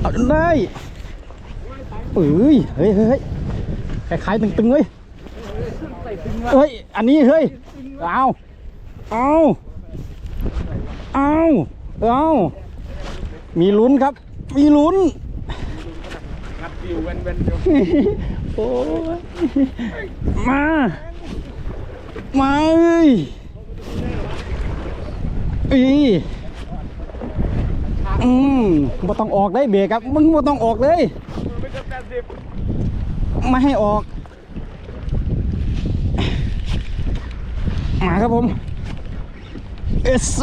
เอาได้เอ้ยเฮ้ยเฮ้ยเฮ้ยคล้ายๆตึงๆเว้ยเฮ้ย อันนี้เฮ้ย เอาเอาเอาเอามีลุ้นครับ มีลุ้นโอ้ยมา มาเอ้ยอี อืมบ่ต้องออกได้เบรกครับ มึงบ่ต้องออกเลย ไม่เกินแปดสิบไม่ให้ออก มาครับผม เอสโซ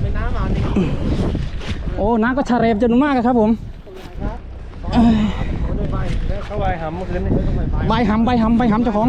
ไม่น้ำอะนี่โอ้น้าก็ชาเรมจนมากครับผมเข้าไปหำเมื่อคืนนี่เข้าไปใบหำใบหำใบหำเจ้าของ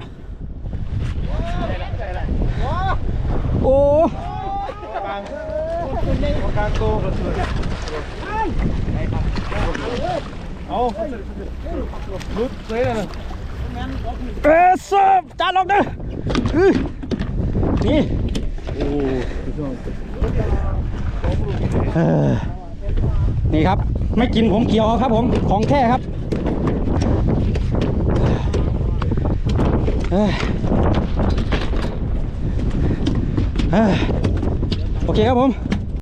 โอ้กลางกลางโตกระสุนเอเลยนะสเซอร์จานลงเด้ออื้อนี่เออนี่ครับ ไม่กินผมเกี่ยวครับผม ของแท้ครับเอ้ยเอ้ย โอเคครับผม